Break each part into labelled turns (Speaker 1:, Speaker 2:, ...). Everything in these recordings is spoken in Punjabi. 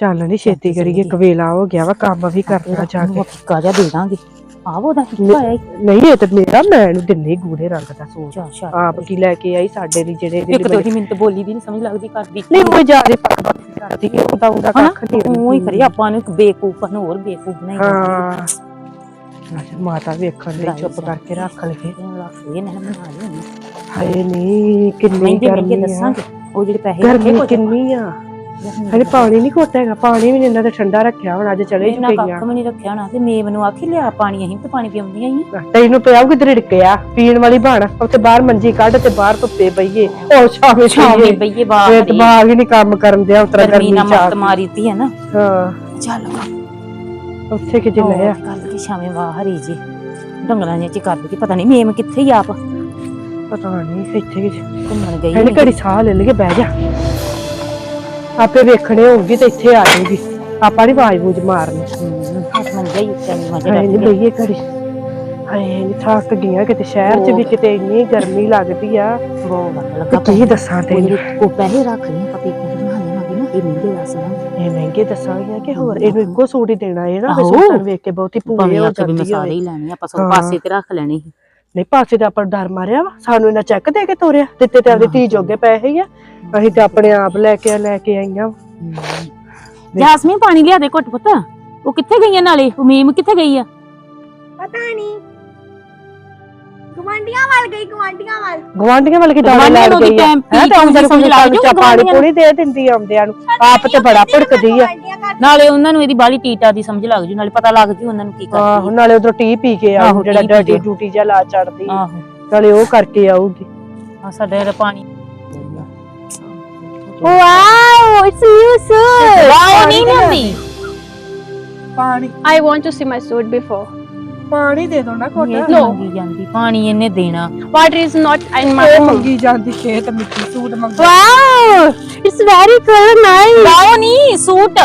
Speaker 1: ਚੱਲ ਨਹੀਂ ਛੇਤੀ ਕਰੀਏ ਕਵੇਲਾ ਹੋ ਗਿਆ ਵਾ ਕੰਮ ਵੀ ਕਰਨਾ ਜਾ ਕੇ।
Speaker 2: ਫਿੱਕਾ ਜਿਹਾ ਦੇ ਦਾਂਗੇ। ਆਹ ਉਹਦਾ ਫਿੱਕਾ ਆਇਆ।
Speaker 1: ਨਹੀਂ ਇਹ ਤਾਂ ਮੇਰਾ ਮੈਂ ਇਹਨੂੰ ਦਿੰਨੇ ਗੂੜੇ ਰੰਗ ਦਾ ਸੂਟ। ਆਪ ਕੀ ਲੈ ਕੇ ਆਈ ਸਾਡੇ ਲਈ ਜਿਹੜੇ
Speaker 2: ਇੱਕ ਤਾਂ ਉਹਦੀ ਮੈਨੂੰ ਤਾਂ ਬੋਲੀ ਦੀ ਨਹੀਂ ਸਮਝ ਲੱਗਦੀ ਕਰਦੀ।
Speaker 1: ਨਹੀਂ ਉਹ ਜਾ ਰਹੀ ਕਰਦੀ ਹੈ ਉਹਦਾ ਉਹਦਾ ਕੱਖ ਨਹੀਂ
Speaker 2: ਉਹ ਹੀ ਕਰੀ ਆਪਾਂ ਨੂੰ ਬੇਕੂਫ ਨੂੰ ਹੋਰ ਬੇਕੂਫ ਬਣਾਈ
Speaker 1: ਹਾਂ। ਮਾਤਾ ਵੇਖਣ ਲਈ ਚੁੱਪ ਕਰਕੇ ਰੱਖ ਲਗੇ
Speaker 2: ਇਹ ਨਾ ਬਣਾ ਲਈ
Speaker 1: ਹਾਏ ਨਹੀਂ ਕਿੰਨੀ ਗਰਮੀ ਆ।
Speaker 2: ਉਹ ਜਿਹੜੇ ਪੈਸੇ
Speaker 1: ਕਿੰਨੀ ਆ। ਹਲੇ ਪਾਣੀ ਨਹੀਂ ਘੁੱਟ ਹੈਗਾ ਪਾਣੀ ਵੀ ਨੀ ਇਹਨਾਂ ਦਾ ਠੰਡਾ ਰੱਖਿਆ ਹੁਣ ਅੱਜ ਚਲੇ
Speaker 2: ਇਹਨਾਂ
Speaker 1: ਚੁੱਕੀਆਂ
Speaker 2: ਕੱਖ ਵੀ ਨਹੀਂ ਰੱਖਿਆ ਹੋਣਾ ਤੇ ਮੇਵ ਨੂੰ ਆਖੀ ਲਿਆ ਪਾਣੀ ਅਸੀਂ ਤੇ ਪਾਣੀ ਪੀਉਂਦੀਆਂ ਹੀ
Speaker 1: ਤੈਨੂੰ ਪਿਆ ਉਹ ਕਿਧਰ ਡਿੱਕਿਆ ਪੀਣ ਵਾਲੀ ਬਣ ਉੱਥੇ ਬਾਹਰ ਮੰਜੀ ਕੱਢ ਤੇ ਬਾਹਰ ਧੁੱਪੇ ਬਈਏ ਉਹ ਛਾਵੇਂ ਛਾਵੇਂ
Speaker 2: ਬਈਏ
Speaker 1: ਇਹ
Speaker 2: ਬਾਹਰ
Speaker 1: ਦਿਮਾਗ ਹੀ ਨਹੀਂ ਕੰਮ ਕਰਨ ਦਿਆ ਉਤਰਾ
Speaker 2: ਗਰਮੀ
Speaker 1: ਗਰਮੀ
Speaker 2: ਨਾਲ ਮੱਤ ਮਾਰੀ ਤੀ ਹੈ ਨਾ।
Speaker 1: ਕੇ। ਹਾਂ।
Speaker 2: ਚੱਲ
Speaker 1: ਉੱਥੇ ਕਿ ਜਿੰਨੇ ਆ।
Speaker 2: ਕੱਲ ਦੀ ਸ਼ਾਮੇ ਬਾਹਰ ਹੀ ਜੀ। ਡੰਗਰਾਂ ਜਿਹੇ ਚ ਕਰ ਦਿੱਤੀ ਪਤਾ ਨਹੀਂ ਮੇਮ ਕਿੱਥੇ ਹੀ ਆਪ।
Speaker 1: ਪਤਾ ਨਹੀਂ ਇੱਥੇ ਕਿ
Speaker 2: ਘੁੰਮਣ ਗਈ
Speaker 1: ਇਹਨੇ ਘੜੀ ਸਾਹ ਲੈ ਲਈਏ ਬਹਿ ਜਾ। ਆਪੇ ਵੇਖਣੇ ਹੋਊਗੀ ਤੇ ਇੱਥੇ ਆ ਜਾਊਗੀ। ਆਪਾਂ ਨਹੀਂ ਆਵਾਜ਼ ਬੂਝ ਮਾਰਨੀ।
Speaker 2: ਹੱਥ ਮੰਗਿਆ ਹੀ ਮਜ਼ੇ
Speaker 1: ਹਾਏ ਨੀ
Speaker 2: ਕਰਦੇ
Speaker 1: ਬਈਏ ਘੜੀ। ਹਾਏ ਨੀ ਥੱਕ ਗਈਆਂ ਕਿਤੇ ਸ਼ਹਿਰ 'ਚ ਵੀ ਕਿਤੇ ਇੰਨੀ ਗਰਮੀ ਲੱਗਦੀ ਆ।
Speaker 2: ਬਹੁਤ ਲੱਗਾ
Speaker 1: ਕੀ ਦੱਸਾਂ ਤੈਨੂੰ?
Speaker 2: ਉਹ ਪੈਸੇ ਰੱਖ ਲਈ ਪਤੀ ਮਗੇ ਨਾ ਇਹ ਮਹਿੰਗੇ ਦੱਸ ਨਾ
Speaker 1: ਇਹ ਮਹਿੰਗੇ ਦੱਸਾਂਗੇ ਕਿ ਹੋਰ? ਇਹਨੂੰ ਇੱਕੋ ਸੂਟ ਹੀ ਦੇਣਾ ਇਹ ਨਾ
Speaker 2: ਆਹੋ।
Speaker 1: ਸੂਟਾਂ ਨੂੰ ਵੇਖ ਕੇ ਬਹੁਤੀ ਭੂਏ
Speaker 2: ਭਾਵੇਂ
Speaker 1: ਹੋ
Speaker 2: ਆ ਕੇ ਵੀ ਮੈਂ
Speaker 1: ਜਾਂਦੀ
Speaker 2: ਸਾਰੇ
Speaker 1: ਹੋਵੇ
Speaker 2: ਹੀ ਲੈਣੇ ਆਪਾਂ ਸਭ
Speaker 1: ਹਾਂ।
Speaker 2: ਪਾਸੇ ਤੇ ਰੱਖ ਲੈਣੇ ਸੀ।
Speaker 1: ਨਹੀਂ ਪਾਸੇ ਤੇ ਆਪਾਂ ਡਰ ਮਾਰਿਆ ਵਾ। ਸਾਨੂੰ ਇਹਨਾਂ ਚੈੱਕ ਦੇ ਕੇ ਤੋਰਿਆ ਦਿੱਤੇ ਤੇ ਆਪਣੀ ਧੀ ਜੋਗੇ ਪੈਸੇ ਹੀ ਆ। ਅਸੀਂ ਤੇ ਆਪਣੇ ਆਪ ਲੈ ਕੇ ਲੈ ਕੇ ਆਈਆਂ।
Speaker 2: ਜਾਸਮੀਨ ਪਾਣੀ ਲਿਆ ਦੇ ਘੁੱਟ ਪੁੱਤ। ਉਹ ਕਿੱਥੇ ਗਈਆਂ ਨਾਲੇ? ਉਹ ਮੇਮ ਕਿੱਥੇ ਗਈ ਆ?
Speaker 3: ਪਤਾ ਨਹੀਂ। ਗਵਾਂਡੀਆਂ ਵੱਲ ਗਈ ਗਵਾਂਡੀਆਂ ਵੱਲ।
Speaker 1: ਗਵਾਂਢੀਆਂ ਵੱਲ ਕੀ ਦਾਣੇ
Speaker 2: ਗਵਾਂਢੀਆਂ
Speaker 1: ਲੈ
Speaker 2: ਨੂੰ
Speaker 1: ਗਈ ਆ?
Speaker 2: ਟਾਈਮ
Speaker 1: ਹੈ ਤਾਂ ਅੰਦਰ
Speaker 2: ਸਮਝ ਲੱਗ
Speaker 1: ਪਾਣੀ
Speaker 2: ਜਾਊ
Speaker 1: ਪਾਣੀ
Speaker 2: ਗਵਾਂਢੀਆਂ
Speaker 1: ਪੂਰੀ ਦੇ ਦਿੰਦੀ ਆਉਂਦਿਆਂ ਨੂੰ। ਆਪ ਤੇ ਬੜਾ ਭੜਕਦੀ ਆ।
Speaker 2: ਨਾਲੇ ਉਹਨਾਂ ਨੂੰ ਇਹਦੀ ਬਾਲੀ ਟੀਟਾ ਦੀ ਸਮਝ ਲੱਗ ਜੂ ਨਾਲੇ ਪਤਾ ਲੱਗ ਜੂ ਉਹਨਾਂ ਨੂੰ ਕੀ
Speaker 1: ਆਹੋ
Speaker 2: ਕਰਦੀ
Speaker 1: ਨਾਲੇ ਉਧਰ ਟੀ ਪੀ ਕੇ ਆਉ
Speaker 2: ਆਹੋ,
Speaker 1: ਜਿਹੜਾ
Speaker 2: ਟੀ ਪੀ
Speaker 1: ਡਰਟੀ
Speaker 2: ਕੇ।
Speaker 1: ਡਿਊਟੀ ਜਿਹਾ ਲਾ ਚੜਦੀ।
Speaker 2: ਆਹੋ।
Speaker 1: ਨਾਲੇ ਉਹ ਕਰਕੇ ਆਊਗੀ।
Speaker 2: ਆ ਸਾਡਾ ਇਹਦਾ ਪਾਣੀ
Speaker 4: Wow, it's a new suit.
Speaker 2: Wow ਨਹੀਂ ਹੁੰਦੀ
Speaker 1: ਪਾਣੀ
Speaker 4: I want to see my suit before.
Speaker 1: ਪਾਣੀ ਦੇ ਦੋ ਨਾ
Speaker 2: ਇਹ
Speaker 1: ਕੋਟਾ
Speaker 2: ਤਾਂ ਮੰਗੀ ਜਾਂਦੀ ਪਾਣੀ ਇਹਨੇ ਦੇਣਾ
Speaker 4: Water is not in my
Speaker 1: ਇਹ
Speaker 4: room.
Speaker 1: ਮੰਗੀ ਜਾਂਦੀ ਖੇਤ ਮਿੱਟੀ ਸੂਟ ਮੰਗ
Speaker 4: Wow, it's very color nice.
Speaker 2: Wow ਨਹੀਂ suit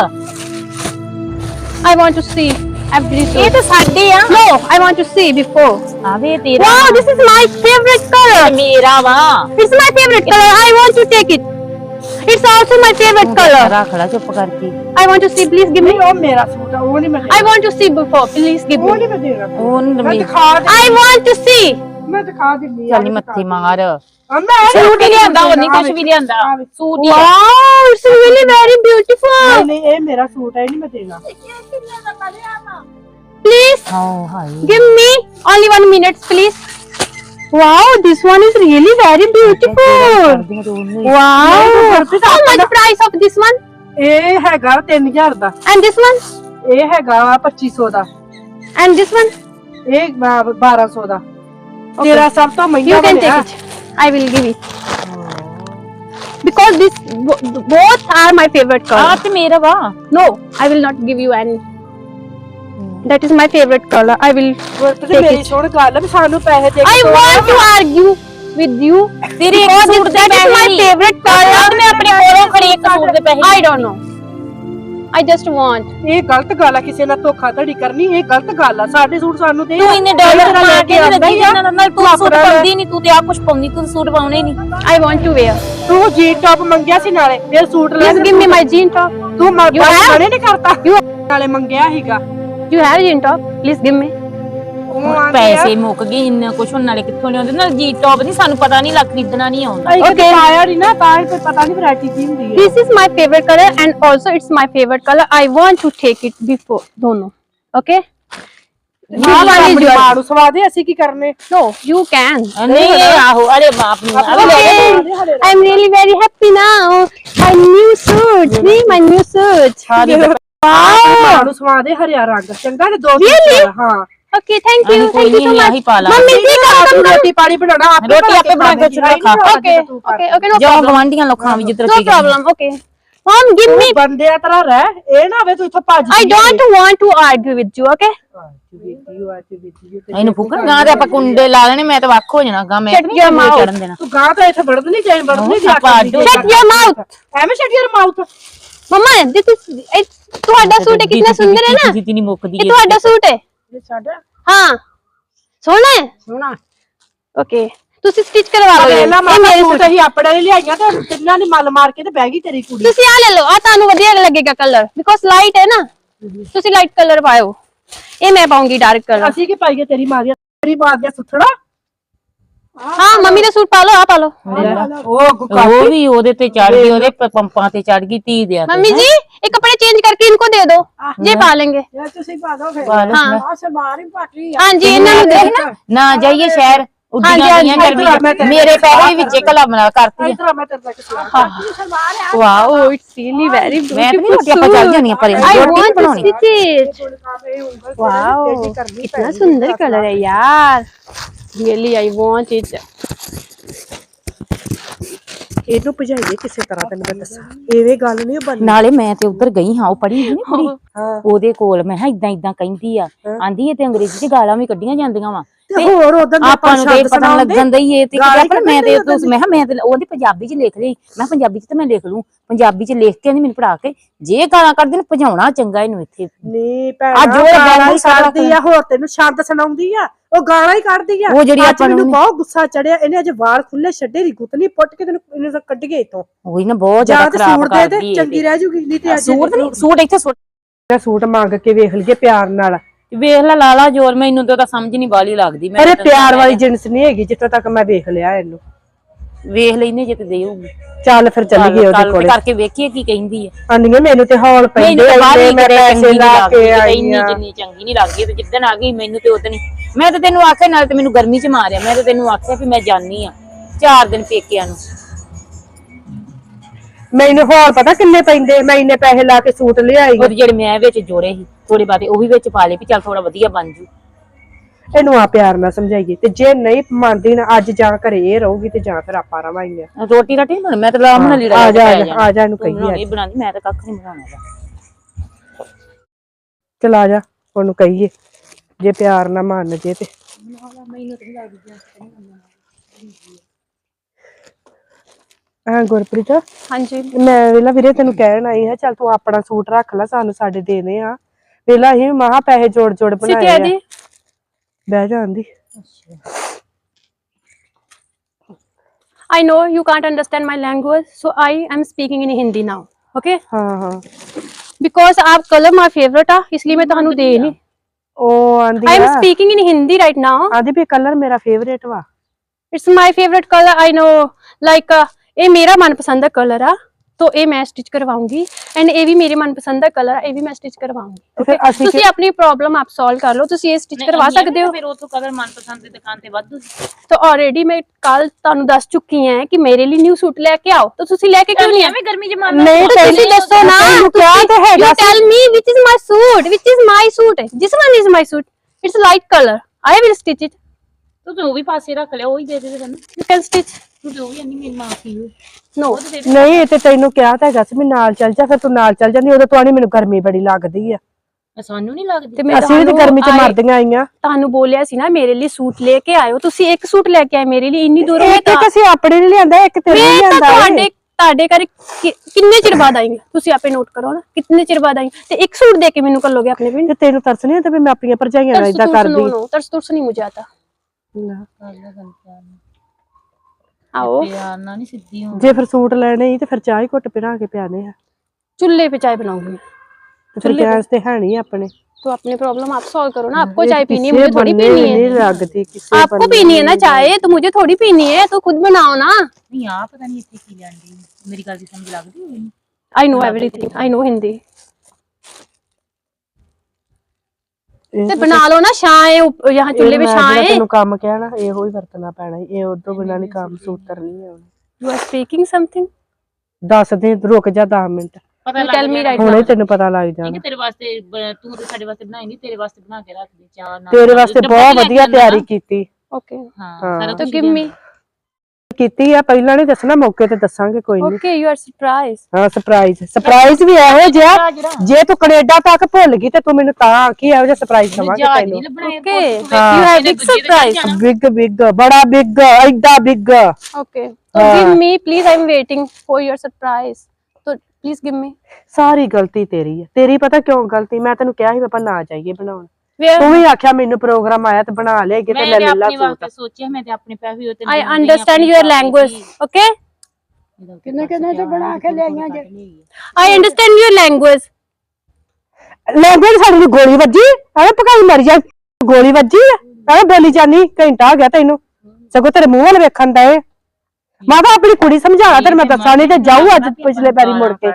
Speaker 4: I want to see every
Speaker 2: ਇਹ
Speaker 4: suit.
Speaker 2: ਤਾਂ ਸਾਡੇ ਆ
Speaker 4: No, I want to see before.
Speaker 2: ਆਵੇ ਤੇਰਾ
Speaker 4: Wow, this is my favorite color.
Speaker 2: ਮੇਰਾ ਵਾ
Speaker 4: It's my favorite color. I want to take it. It's also my favorite color.
Speaker 2: ਰੱਖ ਲੈ ਚੁੱਪ ਕਰਕੇ
Speaker 4: I want to see. Please give me.
Speaker 1: ਉਹ ਮੇਰਾ ਸੂਟ ਆ ਉਹ ਨਹੀਂ ਮੈਂ
Speaker 4: I want to see before. Please give
Speaker 1: ਉਹ
Speaker 4: me.
Speaker 1: ਨਹੀਂ ਮੈਂ ਦੇਣਾ
Speaker 2: ਉਹ ਨੀ
Speaker 1: ਮੈਂ
Speaker 2: ਮੇਰੀ-
Speaker 1: ਦਿਖਾ ਦੇ
Speaker 4: I want to see.
Speaker 1: ਮੈਂ ਦਿਖਾ ਦਿੰਨੀ
Speaker 2: ਚੱਲ ਨੀ ਮੱਥੇ ਮਾਰ
Speaker 1: ਅੰਮਾ
Speaker 2: ਸੂਟ ਹੀ ਲਿਆਂਦਾ ਹੋਰ ਨਹੀਂ ਕੁਝ ਵੀ ਲਿਆਂਦਾ ਸੂਟ ਹੀ ਆ।
Speaker 4: Wow, it's really very beautiful.
Speaker 1: ਨਹੀਂ ਨਹੀਂ ਇਹ ਮੇਰਾ ਸੂਟ ਹੈ ਇਹ ਨਹੀਂ ਮੈਂ ਦੇਣਾ
Speaker 4: Please.
Speaker 2: ਹਾਓ ਹਾਏ
Speaker 4: Give me only one minute, please. Wow, this one is really very beautiful.
Speaker 2: ਕਰਦੀਆਂ ਤੇ ਉਹਨੂੰ ਹੀ।
Speaker 4: Wow. How much price of this one?
Speaker 1: ਇਹ ਹੈਗਾ 3000 ਦਾ
Speaker 4: And this one?
Speaker 1: ਇਹ ਹੈਗਾ 2500 ਦਾ
Speaker 4: And this one?
Speaker 1: ਇਹ 1200 ਦਾ ਤੇਰਾ ਸਭ ਤੋਂ ਮਹਿੰਗਾ
Speaker 4: You can
Speaker 1: ਬਣਿਆ।
Speaker 4: take it. I will give it. Because this bo- both are my favorite
Speaker 2: ਆ
Speaker 4: color.
Speaker 2: ਤੇ ਮੇਰਾ ਵਾ
Speaker 4: No, I will not give you any. That is my favorite color. I will.
Speaker 1: Gurpreet
Speaker 4: Take
Speaker 1: ਮੇਰੀ
Speaker 4: it.
Speaker 1: ਸੁਣ ਗੱਲ ਵੀ ਸਾਨੂੰ ਪੈਸੇ ਦੇ
Speaker 4: I want to argue with you.
Speaker 2: ਤੇਰੇ ਇੱਕ
Speaker 4: Because
Speaker 2: ਸੂਟ ਦੇ
Speaker 4: that is
Speaker 2: ਪੈਸੇ
Speaker 4: my
Speaker 2: ਨਹੀਂ।
Speaker 4: favorite color.
Speaker 2: ਮੈਂ ਆਪਣੇ ਕੋਲੋਂ ਖੜੀ ਇੱਕ ਸੂਟ ਦੇ ਪੈਸੇ
Speaker 4: I don't know. I just want.
Speaker 1: ਇਹ ਗਲਤ ਗੱਲ ਆ ਕਿਸੇ ਨਾਲ ਧੋਖਾਧੜੀ ਕਰਨੀ ਇਹ ਗਲਤ ਗੱਲ ਆ ਸਾਡੇ ਸੂਟ ਸਾਨੂੰ ਦੇ
Speaker 2: ਤੂੰ ਇਹਨੇ
Speaker 1: ਇਹ
Speaker 2: ਡਾਲਰ
Speaker 1: ਲੈ
Speaker 2: ਕੇ ਰੱਖੀ। ਜਾਂਦਾ ਨਾਲ ਤੂੰ ਸੂਟ। ਪਾਉਂਦੀ ਨਹੀਂ ਤੂੰ ਤੇ ਆ ਕੁਝ ਪਾਉਂਦੀ ਤੂੰ ਸੂਟ ਪਾਉਣੇ ਨਹੀਂ
Speaker 4: I want to wear.
Speaker 1: ਤੂੰ ਜੀ ਟੌਪ ਮੰਗਿਆ ਸੀ ਨਾਲੇ ਇਹ ਸੂਟ ਲੈ
Speaker 4: Please give me my jean top.
Speaker 1: ਤੂੰ ਮੈਂ
Speaker 4: You have?
Speaker 1: ਬਣੇ ਨਹੀਂ ਕਰਤਾ ਨਾਲੇ ਮੰਗਿਆ ਸੀਗਾ
Speaker 4: You have jean top? Please give me.
Speaker 1: ਉਹ
Speaker 2: ਪੈਸੇ ਮੁੱਕ ਗਏ ਇੰਨਾ ਕੁਝ ਹੁਣ ਨਾਲੇ ਕਿੱਥੋਂ ਲਿਆਉਂਦੇ ਨਾਲ ਜੀ ਟੌਪ ਨਹੀਂ ਸਾਨੂੰ ਪਤਾ ਨਹੀਂ ਲੱਗ ਖਰੀਦਣਾ ਨਹੀਂ ਆਉਂਦਾ
Speaker 4: Okay.
Speaker 1: ਪਾਇਆ ਨਹੀਂ ਨਾ ਤਾਂ ਇਹ ਪਤਾ ਨਹੀਂ ਵੈਰਾਈਟੀ ਕੀ ਹੁੰਦੀ ਹੈ
Speaker 4: This is my favorite color and also it's my favorite color. I want to take it before. Dono. Okay?
Speaker 1: ਹਾਂ
Speaker 4: one is
Speaker 1: ਆਪਣੀ
Speaker 4: yours.
Speaker 1: ਮਾਂ ਨੂੰ ਸਵਾ ਦੇ ਅਸੀਂ ਕੀ ਕਰਨੇ
Speaker 4: No, you can.
Speaker 2: ਨਹੀਂ ਆਹੋ ਅਰੇ ਬਾਪ ਨੂੰ ਅਰੇ ਲੈ ਜਾ ਤੂੰ।
Speaker 4: Okay. I'm really very happy now. My new suit.
Speaker 1: ਮਾਂ ਨੂੰ ਸਵਾ ਦੇ ਹਰਿਆ ਰੰਗ ਚੰਗਾ ਤੇ ਦੋ
Speaker 4: Really?
Speaker 1: ਹਾਂ
Speaker 4: thank you.
Speaker 2: ਅਸੀਂ ਕੋਈ
Speaker 4: you so
Speaker 2: ਨਹੀਂ
Speaker 4: much.
Speaker 2: ਆਹੀ ਪਾ ਲਾ
Speaker 4: see, come, come, come.
Speaker 1: ਰੋਟੀ ਪਾਣੀ ਬਣਾਉਣਾ ਆਪੇ
Speaker 2: ਰੋਟੀ ਆਪੇ ਬਣਾ ਕੇ ਚੁੱਲ੍ਹਾ ਖਾ।
Speaker 4: Okay, okay, okay, no
Speaker 2: ਜੋ
Speaker 4: problem.
Speaker 2: ਗਵਾਂਢੀਆਂ ਲੋਕਾਂ ਵੀ ਜਿੱਧਰ
Speaker 4: No
Speaker 2: ਕੀ
Speaker 4: problem. Okay. Mom, give me.
Speaker 1: ਤੂੰ ਬੰਦਿਆ ਤਰ੍ਹਾਂ ਰਹਿ ਇਹ ਨਾ ਹੋਵੇ ਤੂੰ ਇੱਥੋਂ ਭੱਜ
Speaker 4: I don't want to argue with you. Okay?
Speaker 2: ਇਹਨੂੰ ਫੁਕਣ ਗਾਂ ਤੇ ਆਪਾਂ ਕੁੰਡੇ ਲਾ ਲੈਣੇ ਮੈਂ ਤਾਂ ਵੱਖ ਹੋ ਜਾਣਾ ਗਾ ਮੈਂ
Speaker 4: Shut your mouth.
Speaker 2: ਚੜਨ ਦੇਣਾ
Speaker 1: ਤੂੰ ਗਾਂ ਤਾਂ ਇੱਥੇ ਵੜਦ ਨਹੀਂ ਜਾਈ ਵੜਦ ਨਹੀਂ ਜਾ
Speaker 4: Shut your mouth.
Speaker 1: ਐਵੇਂ shut your mouth
Speaker 4: Mama, this is. It's ਤੁਹਾਡਾ ਸੂਟ ਹੈ ਕਿੰਨਾ ਸੁੰਦਰ ਹੈ ਨਾ?
Speaker 2: ਜਿੱਤੀ ਨਹੀਂ ਮੁੱਕਦੀ
Speaker 4: ਇਹ ਤੁਹਾਡਾ ਸੂਟ ਹੈ?
Speaker 1: ਇਹ ਛੱਡ
Speaker 4: ਹਾਂ। ਸੋਹਣਾ ਹੈ?
Speaker 1: ਸੋਹਣਾ।
Speaker 4: ਓਕੇ ਤੁਸੀਂ ਸਟਿਚ ਕਰਵਾ ਲਓ ਇਹ
Speaker 1: ਪਹਿਲਾਂ
Speaker 4: ਮੇਰੇ
Speaker 1: ਸੂਟ।
Speaker 4: ਸੂਟ।
Speaker 1: ਅਸੀਂ ਆਪਣੇ ਲਈ ਲਿਆਈਆਂ ਤੇ ਤਿੰਨਾਂ ਨੇ ਮਲ ਮਾਰ ਕੇ ਤੇ ਬਹਿ ਗਈ ਤੇਰੀ ਕੁੜੀ।
Speaker 4: ਤੁਸੀਂ ਆ ਲੈ ਲਓ। ਆ ਤੁਹਾਨੂੰ ਵਧੀਆ ਲੱਗੇਗਾ ਕਲਰ ਬਿਕੋਜ਼ ਲਾਈਟ ਹੈ ਨਾ। ਤੁਸੀਂ ਲਾਈਟ ਕਲਰ ਪਾਇਓ। ਇਹ ਮੈਂ ਪਾਉਂਗੀ ਡਾਰਕ ਕਲਰ
Speaker 1: ਅਸੀਂ ਕੀ ਪਾਈਏ? ਤੇਰੀ ਮਾਂ ਦੀਆਂ ਤੇਰੀ ਮਾਂ ਦੀਆਂ ਸੁਥੜਾ।
Speaker 4: ਹਾਂ ਮੰਮੀ ਦਾ ਸੂਟ ਪਾ ਲਓ ਆ ਪਾ ਲਓ
Speaker 1: ਉਹ ਗੁੱਕਾ
Speaker 2: ਉਹ ਵੀ ਉਹਦੇ ਤੇ ਚੜ ਗਈ ਉਹਦੇ ਪ- ਪੰਪਾਂ ਤੇ ਚੜ ਗਈ ਧੀ ਦੇ
Speaker 4: मम्मी जी ये कपड़े चेंज करके इनको दे दो ये पा लेंगे
Speaker 1: ਯਾਰ ਤੁਸੀਂ ਪਾ ਦੋ ਫਿਰ
Speaker 2: हाँ।
Speaker 1: ਆ ਸਲਵਾਰ ਹੀ ਪਾਟੀ ਆ
Speaker 4: हाँ जी इन्होंने दे ना
Speaker 2: ਨਾ ਜਾਈਏ ਸ਼ਹਿਰ ਉੱਡੀਆਂ
Speaker 4: ਹਾਂਜੀ,
Speaker 2: ਗਈਆਂ
Speaker 1: ਹਾਂਜੀ, ਮੈਂ
Speaker 2: ਗਰਮੀ
Speaker 1: ਤੇਰੇ-
Speaker 2: ਮੇਰੇ ਪੈਸੇ ਵੀ ਵਿੱਚੇ ਕਲਾ ਕਰਤੀ ਆ।
Speaker 1: ਇਧਰ ਮੈਂ ਤੇਰੇ ਨਾਲ ਸਲਵਾਰ ਆ
Speaker 4: वाओ इट्स रियली वेरी
Speaker 2: ਮੈਂ ਤਾਂ ਨਹੀਂ ਰੋਟੀ ਆਪਾਂ ਚੱਲ ਜਾਣੀਆਂ ਪਰ
Speaker 4: आई
Speaker 2: ਰੋਟੀ
Speaker 4: वांट टू
Speaker 2: ਬਣਾਉਣੀ
Speaker 4: स्टिच इट वाओ कितना सुंदर कलर है यार Really, I want it.
Speaker 1: ਇਹਨੂੰ ਭਜਾਈਏ ਕਿਸੇ ਤਰ੍ਹਾਂ ਤੈਨੂੰ ਮੈਂ ਦੱਸਾਂ। ਐਵੇਂ ਗੱਲ ਨਹੀਂ ਬਣਨੀ।
Speaker 2: ਨਾਲੇ ਮੈਂ ਤੇ ਉੱਧਰ ਗਈ ਹਾਂ ਉਹ ਪੜੀ ਨਹੀਂ ਕੁੜੀ। ਉਹਦੇ ਕੋਲ ਮੈਂ ਹਾਂ ਇਦਾਂ ਇਦਾਂ ਕਹਿੰਦੀ ਆ। ਆਂਦੀ ਇਹ ਤੇ ਅੰਗਰੇਜ਼ੀ ਚ ਗਾਲਾਂ ਵੀ ਕੱਢੀਆਂ ਜਾਂਦੀਆਂ ਵਾ।
Speaker 1: ਤੇ ਹੋਰ ਉਦੋਂ ਦਾ
Speaker 2: ਆਪਾਂ ਨੂੰ ਤੇ ਪਤਾ ਲੱਗਣ ਦਈ ਇਹ ਤੇ ਕਿਹਾ ਮੈਂ ਤੇ ਉਸ ਮੈਂ ਮੈਂ ਤੇ ਉਹਦੀ ਪੰਜਾਬੀ ਚ ਲਿਖ ਲਈ। ਮੈਂ ਪੰਜਾਬੀ ਚ ਤੇ ਮੈਂ ਲਿਖ ਲੂੰ ਪੰਜਾਬੀ ਚ ਲਿਖ ਕੇ ਨਹੀਂ ਮੈਨੂੰ ਪੜਾ ਕੇ। ਜੇ ਗਾਲਾਂ ਕੱਢਦੇ ਨੇ ਭਜਾਉਣਾ ਚੰਗਾ ਇਹਨੂੰ ਇੱਥੇ।
Speaker 1: ਨਹੀਂ ਭੈਣਾ
Speaker 2: ਉਹ
Speaker 1: ਗਾਲਾਂ
Speaker 2: ਗੱਲ
Speaker 1: ਹੀ ਕੱਢਦੀ ਆ ਹੋਰ ਤੈਨੂੰ ਛੰਦ ਸੁਣਾਉਂਦੀ ਆ। ਉਹ ਗਾਲਾਂ ਹੀ ਕੱਢਦੀ ਆ।
Speaker 2: ਉਹ ਜਿਹੜੀ ਆਪਾਂ ਨੂੰ
Speaker 1: ਬਹੁਤ ਗੁੱਸਾ ਚੜਿਆ। ਇਹਨੇ ਅਜੇ ਵਾਲ ਖੁੱਲੇ ਛੱਡੇ ਦੀ ਗੁੱਤਨੀ ਪੁੱਟ ਕੇ ਤੈਨੂੰ ਇਹਨੂੰ ਕੱਢ ਗਏ ਇਤੋਂ
Speaker 2: ਉਹੀ ਨਾ ਬਹੁਤ
Speaker 1: ਜਾਂ
Speaker 2: ਜ਼ਿਆਦਾ ਖਰਾਬ
Speaker 1: ਸੂਟ ਦੇ
Speaker 2: ਕਰਦੀ
Speaker 1: ਦੇ ਚੰਗੀ ਰਹਿ ਜੂਗੀ ਨਹੀਂ ਤੇ ਅੱਜ
Speaker 2: ਸੂਟ ਇੱਥੇ ਸੂਟ
Speaker 1: ਮੰਗ ਕੇ ਵੇਖ ਲਈਏ ਪਿਆਰ ਨਾਲ।
Speaker 2: ਵੇਖ ਲੈ ਲਾਲਾ ਜੋਰ ਮੈਨੂੰ ਤੇ ਉਹਦਾ ਸਮਝ ਨਹੀਂ ਬਾਲੀ ਲੱਗਦੀ ਮੈਂ
Speaker 1: ਅਰੇ
Speaker 2: ਤਾਂ
Speaker 1: ਪਿਆਰ ਵਾਲੀ ਜਿੰਸ ਨਹੀਂ ਹੈਗੀ ਜਿੱਥੋਂ ਤੱਕ ਮੈਂ ਵੇਖ ਲਿਆ ਇਹਨੂੰ।
Speaker 2: ਵੇਖ ਲੈਨੇ ਜੇ ਤੇ ਦੇਊਗੀ।
Speaker 1: ਚੱਲ ਫਿਰ ਚੱਲ ਗਈ ਉਹਦੇ
Speaker 2: ਕੱਲ। ਕਰਕੇ ਵੇਖੀਏ ਕੀ ਕਹਿੰਦੀ ਹੈ।
Speaker 1: ਆਂਦੀਆਂ ਮੈਨੂੰ ਤੇ ਹੌਲ ਪੈਂਦੇ ਮੈਂ ਪੈਸੇ
Speaker 2: ਚੰਗੀ
Speaker 1: ਲਾ ਕੇ ਆਈ
Speaker 2: ਇੰਨੀ। ਜਿੰਨੀ ਚੰਗੀ ਨਹੀਂ ਲੱਗਦੀ ਤੇ ਜਿੱਦਣ ਆ ਗਈ ਮੈਨੂੰ ਤੇ ਉਦਣ ਮੈਂ ਤਾਂ ਤੈਨੂੰ ਆਖਿਆ ਨਾਲ ਤੇ ਮੈਨੂੰ ਗਰਮੀ ਚ ਮਾਰਿਆ ਮੈਂ ਤਾਂ ਤੈਨੂੰ ਆਖਿਆ ਵੀ ਮੈਂ ਜਾਨੀ ਆ ਚਾਰ ਦਿਨ ਪੇਕਿਆਂ ਨੂੰ।
Speaker 1: ਮੈਨੂੰ ਹੌਲ ਪਤਾ ਕਿੰਨੇ ਪੈਂਦੇ ਮੈਂ ਇੰਨੇ ਪੈਸੇ ਲਾ ਕੇ ਸੂਟ ਲਿਆਈ
Speaker 2: ਉਹ ਜਿਹੜੇ ਮੈਂ ਵਿੱਚ ਜੋੜੇ ਸੀ ਥੋੜੇ ਬਾਤੇ ਉਹ ਵੀ ਵਿੱਚ ਪਾ ਲਏ ਵੀ ਚੱਲ ਥੋੜਾ ਵਧੀਆ ਬਣ ਜੂ।
Speaker 1: ਇਹਨੂੰ ਆ ਪਿਆਰ ਨਾਲ ਸਮਝਾਈਏ ਤੇ ਜੇ ਨਹੀਂ ਮੰਨਦੀ ਨਾ ਅੱਜ ਜਾਂ ਘਰੇ ਇਹ ਰਹੂਗੀ ਤੇ ਜਾਂ ਫਿਰ ਆਪਾਂ ਰਵਾਂਗੇ
Speaker 2: ਰੋਟੀ ਰਾਟੀ ਨੀ ਮੈਂ ਤਾਂ ਰਾਮ ਨਾਲ ਲੀੜਾ
Speaker 1: ਆ ਜਾ, ਆ ਜਾ। ਆ ਇਹਨੂੰ
Speaker 2: ਤੂੰ
Speaker 1: ਕਹੀਏ
Speaker 2: ਬਣਾਉਣੀ ਬਣਾਉਂਦੀ ਮੈਂ ਤਾਂ ਕੱਖ ਨਹੀਂ ਬਣਾਉਣਾ।
Speaker 1: ਚਲ ਆ ਜਾ ਉਹਨੂੰ ਕਹੀਏ ਜੇ ਪਿਆਰ ਨਾਲ ਮੰਨ ਜੇ ਤੇ। ਹਾਂ ਗੁਰਪ੍ਰੀਤ
Speaker 4: हाँ जी
Speaker 1: ਮੈਂ ਵੇਲਾ ਵੀਰੇ ਤੈਨੂੰ ਕਹਿਣ ਆਈ ਹਾਂ ਚੱਲ ਤੂੰ ਆਪਣਾ ਸੂਟ ਰੱਖ ਲੈ ਸਾਨੂੰ ਸਾਡੇ ਦੇਣੇ ਆ ਵੇਲਾ ਅਸੀਂ ਮਹਾ ਪੈਸੇ ਜੋੜ ਜੋੜ ਬਣਾਏ
Speaker 4: सिटी
Speaker 1: ਆ
Speaker 4: दी
Speaker 1: ਬਹਿ ਜਾਂਦੀ
Speaker 4: I know you can't understand my language, so I am speaking in Hindi now. Okay?
Speaker 1: ਹਾਂ ਹਾਂ
Speaker 4: Because आप कलर my favorite आ, इसलिए मैं ਤੁਹਾਨੂੰ ਦੇ ਨਹੀਂ
Speaker 1: ਉਹ ਆਂਦੀ
Speaker 4: I am
Speaker 1: ਆ
Speaker 4: speaking in Hindi right now.
Speaker 1: ਆਂਦੀ ਵੀ ਕਲਰ ਮੇਰਾ ਫੇਵਰੇਟ ਵਾ
Speaker 4: It's my favorite color. I know. Like uh, ਇਹ ਮੇਰਾ ਮਨਪਸੰਦ ਦਾ ਕਲਰ ਆ ਤੋ ਇਹ ਮੈਂ ਸਟਿਚ ਕਰਵਾਉਂਗੀ ਐਂਡ ਇਹ ਵੀ ਮੇਰੇ ਮਨਪਸੰਦ ਦਾ ਕਲਰ ਆ ਇਹ ਵੀ ਮੈਂ ਸਟਿਚ ਕਰਵਾਉਂਗੀ
Speaker 1: ਤੇ ਫਿਰ
Speaker 4: Okay?
Speaker 1: ਅਸੀਂ
Speaker 4: ਤੁਸੀਂ ਆਪਣੀ ਪ੍ਰੋਬਲਮ ਆਪ ਸੋਲਵ ਕਰ ਲਓ ਤੁਸੀਂ ਇਹ ਸਟਿਚ ਕਰਵਾ
Speaker 2: ਨਹੀਂ,
Speaker 4: ਸਕਦੇ ਹੋ।
Speaker 2: ਫਿਰ ਉਹ ਤੋਂ ਕਦਰ ਮਨਪਸੰਦ ਦੀ ਦੁਕਾਨ ਤੇ ਵਾਧੂ ਸੀ।
Speaker 4: ਤਾਂ ਆਲਰੇਡੀ ਮੈਂ ਕੱਲ ਤੁਹਾਨੂੰ ਦੱਸ ਚੁੱਕੀ ਹਾਂ ਕਿ ਮੇਰੇ ਲਈ ਨਿਊ ਸੂਟ ਲੈ ਕੇ ਆਓ ਤਾਂ ਤੁਸੀਂ ਲੈ ਕੇ ਕਿਉਂ ਨਹੀਂ ਆਏ?
Speaker 2: ਐਵੇਂ ਗਰਮੀ ਚ ਮਾਰਨਾ
Speaker 1: ਨਹੀਂ
Speaker 4: ਤਾਂ ਤੁਸੀਂ ਦੱਸੋ ਨਾ
Speaker 1: ਤੈਨੂੰ ਕਿਹਾ ਤੇ ਹੈਗਾ
Speaker 4: you tell me which is my suit which is my suit this one is my suit it's light color i will stitch it
Speaker 2: ਤੂੰ ਤਾਂ ਉਹ ਵੀ ਪਾਸੇ ਰੱਖ ਲਿਆ ਉਹ ਹੀ ਦੇ ਦੇ ਦੇ ਤੈਨੂੰ
Speaker 4: you can stitch
Speaker 1: ਨਹੀਂ ਇਹ ਤੇ ਤੈਨੂੰ ਕਿਹਾ ਤਾਂ ਹੈਗਾ ਸੀ ਮੈਂ ਨਾਲ ਚੱਲ ਜਾ ਫਿਰ ਤੂੰ ਨਾਲ ਚੱਲ ਜਾਂਦੀ ਉਦੋਂ ਤੋਂ ਆਣੀ ਮੈਨੂੰ ਗਰਮੀ ਬੜੀ ਲੱਗਦੀ ਆ।
Speaker 2: ਸਾਨੂੰ ਨਹੀਂ ਲੱਗਦੀ।
Speaker 4: ਤੇ
Speaker 1: ਅਸੀਂ ਵੀ ਤਾਂ ਗਰਮੀ 'ਚ ਮਰਦੀਆਂ ਆਈਆਂ।
Speaker 4: ਤੁਹਾਨੂੰ ਬੋਲਿਆ ਸੀ ਨਾ ਮੇਰੇ ਲਈ ਸੂਟ ਲੈ ਕੇ ਆਇਓ ਤੁਸੀਂ ਇੱਕ ਸੂਟ ਲੈ ਕੇ ਆਏ ਮੇਰੇ ਲਈ ਇੰਨੀ ਦੂਰੋਂ ਮੈਂ
Speaker 1: ਤਾਂ- ਅਸੀਂ ਆਪਣੇ ਲਈ ਲਿਆਂਦਾ ਇੱਕ ਤੇਰੇ ਲਈ ਲਿਆਂਦਾ
Speaker 4: ਤੁਹਾਡੇ ਤੁਹਾਡੇ ਘਰ ਕਿੰਨੇ ਚਿਰ ਬਾਅਦ ਆਈ ਤੁਸੀਂ ਆਪੇ ਨੋਟ ਕਰੋ ਨਾ ਕਿੰਨੇ ਚਿਰ ਬਾਅਦ ਆਈ ਤੇ ਇੱਕ ਸੂਟ ਦੇ ਕੇ ਮੈਨੂੰ ਕੱਲੋਗੇ ਆਪਣੇ ਪਿੰਡ?
Speaker 1: ਤੇ ਤੈਨੂੰ ਤਰਸ ਨਹੀਂ ਤੇ ਮੈਂ ਆਪਣੀਆਂ ਭਰਜਾਈਆਂ ਨਾਲ ਇਦਾਂ ਕਰਦੀ?
Speaker 4: ਨੋ ਤਰਸ ਤੁਰਸ ਨਹੀਂ ਮੁਝੇ ਆਤਾ ਨਾ। आओ
Speaker 2: ਪਿਆਰ ਨਾਲ ਨਹੀਂ ਸਿੱਧੀ ਹੋ
Speaker 1: ਜੇ ਫਿਰ ਸੂਟ ਲੈਣੇ ਸੀ ਤੇ ਫਿਰ ਚਾਹ ਹੀ ਘੁੱਟ ਪਿਣਾ ਕੇ ਪਿਆਨੇ ਆ
Speaker 4: चूल्हे पे चाय बनाऊंगी मैं
Speaker 1: ਤੇ ਫਿਰ ਗੈਸ ਤੇ ਹੈ ਨਹੀਂ ਆਪਣੇ
Speaker 4: तो अपनी प्रॉब्लम आप सॉल्व करो ना आपको
Speaker 1: ये
Speaker 4: चाय पीनी है
Speaker 1: किसे
Speaker 4: मुझे थोड़ी
Speaker 1: बनने
Speaker 4: पीनी
Speaker 1: नहीं
Speaker 4: है
Speaker 1: लगती किसे
Speaker 4: आपको
Speaker 1: बनने
Speaker 4: पीनी है ना
Speaker 1: नहीं
Speaker 4: चाय तो मुझे थोड़ी पीनी है तो खुद बनाओ ना
Speaker 2: ਨਹੀਂ ਆ ਪਤਾ ਨਹੀਂ ਇੱਥੇ ਕੀ ਲੈਂਦੀ ਮੇਰੀ ਗੱਲ ਦੀ ਸਮਝ ਲੱਗਦੀ ਹੋਈ ਨਹੀਂ
Speaker 4: I know everything I know
Speaker 1: Hindi
Speaker 4: ਤੇ ਬਣਾ ਲਓ ਨਾ ਛਾਂ ਉੱਪਰ ਯਹਾਂ ਚੁੱਲ੍ਹੇ
Speaker 1: 'ਤੇ ਛਾਂ
Speaker 4: ਹੈ
Speaker 1: ਤੈਨੂੰ ਕੰਮ ਕਿਹਾ ਇਹੋ ਹੀ ਵਰਤਣਾ ਪੈਣਾ ਇਹ ਉਦੋਂ ਬਿਨਾਂ ਨਹੀਂ ਕੰਮ ਸੂਤਰ ਨਹੀਂ ਆਉਣਾ
Speaker 4: ਯੂ ਆਰ ਸਪੀਕਿੰਗ ਸਮਥਿੰਗ
Speaker 1: ਦੱਸ ਦੇ ਰੁਕ ਜਾ 10 ਮਿੰਟ।
Speaker 2: ਪਤਾ ਲੱਗ
Speaker 4: ਟੈਲ
Speaker 1: ਹੁਣੇ ਤੈਨੂੰ ਪਤਾ ਲੱਗ ਜਾਣਾ।
Speaker 2: ਤੇਰੇ ਵਾਸਤੇ ਤੂੰ ਤੇ ਸਾਡੇ ਵਾਸਤੇ ਬਣਾਈ ਨਹੀਂ ਤੇਰੇ ਵਾਸਤੇ ਬਣਾ ਕੇ ਰੱਖ ਦੇ ਚਾਹ ਨਾਲ।
Speaker 1: ਤੇਰੇ ਵਾਸਤੇ ਬਹੁਤ ਵਧੀਆ ਤਿਆਰੀ ਕੀਤੀ।
Speaker 4: ਓਕੇ
Speaker 2: ਹਾਂ ਸਾਰਾ ਤੂੰ
Speaker 4: ਗਿਵ ਮੀ
Speaker 1: ਕੀਤੀ ਆ ਪਹਿਲਾਂ ਨਹੀਂ ਦੱਸਣਾ ਮੌਕੇ ਤੇ ਦੱਸਾਂਗੇ ਕੋਈ ਨਹੀਂ
Speaker 4: ਓਕੇ ਯੂ ਆਰ ਸਰਪ੍ਰਾਈਜ਼
Speaker 1: ਹਾਂ ਸਰਪ੍ਰਾਈਜ਼ ਸਰਪ੍ਰਾਈਜ਼ ਵੀ ਇਹੋ ਜਿਹਾ ਜੇ ਤੂੰ ਕੈਨੇਡਾ ਤੱਕ ਭੁੱਲ ਗਈ ਤੇ ਤੂੰ ਮੈਨੂੰ ਤਾਂ ਆਖੀ ਇਹੋ ਜਿਹਾ ਸਰਪ੍ਰਾਈਜ਼ ਦਵਾਂਗੇ ਤੈਨੂੰ।
Speaker 4: Okay you have big surprise
Speaker 1: big big ਬੜਾ ਬਿਗ ਐਡਾ
Speaker 4: big okay give me please I waiting for your surprise so please give me
Speaker 1: sorry ਗਲਤੀ ਤੇਰੀ ਹੈ। ਤੇਰੀ ਪਤਾ ਕਿਉਂ ਗਲਤੀ? ਮੈਂ ਤੈਨੂੰ ਕਿਹਾ ਸੀ ਆਪਾਂ ਨਾ ਜਾਈਏ ਬਣਾਉਣ। ਤੂੰ ਵੀ ਆਖਿਆ ਮੈਨੂੰ ਪ੍ਰੋਗਰਾਮ ਆਇਆ ਤੇ ਬਣਾ ਲਿਆਈਏ
Speaker 2: ਮੈਂ
Speaker 1: ਤੇ ਲੈ
Speaker 2: ਤੇ
Speaker 1: ਲੈ
Speaker 2: ਆਪਣੇ
Speaker 1: ਸੂਟ।
Speaker 2: ਵਾਸਤੇ ਸੋਚਿਆ ਮੈਂ ਤੇ ਆਪਣੇ ਪੈਸੇ ਵੀ ਉਹ ਤੇ ਘਰ ਦੀ
Speaker 4: language.
Speaker 2: ਚੀਜ਼।
Speaker 4: Okay?
Speaker 2: ਕਿੰਨੇ ਕਿੰਨੇ ਤੇ ਬਣਾ ਕੇ ਲਿਆਈਆਂ ਜੇ?
Speaker 4: understand your language.
Speaker 1: ਲੈਂਗੁਏਜ ਸਾਡੀ ਨੂੰ ਗੋਲੀ ਵੱਜੀ। ਐਵੇਂ ਪਕਾਈ ਮਰ ਜਾ ਗੋਲੀ ਵੱਜੀ ਆ। ਐਵੇਂ ਬੋਲੀ ਜਾਨੀ ਘੰਟਾ ਹੋ ਗਿਆ ਤੈਨੂੰ। ਸਗੋਂ ਤੇਰੇ ਮੂੰਹ ਵੱਲ ਵੇਖਣ ਦਾ ਏ। ਮਾਤਾ ਆਪਣੀ ਕੁੜੀ ਸਮਝਾਣਾ ਤੇਰੇ ਮੈਂ ਦੱਸਾਂ ਨਹੀਂ ਤੇ ਜਾਊ ਅੱਜ ਪਿਛਲੇ ਪੈਰੀ ਮੁੜ ਕੇ।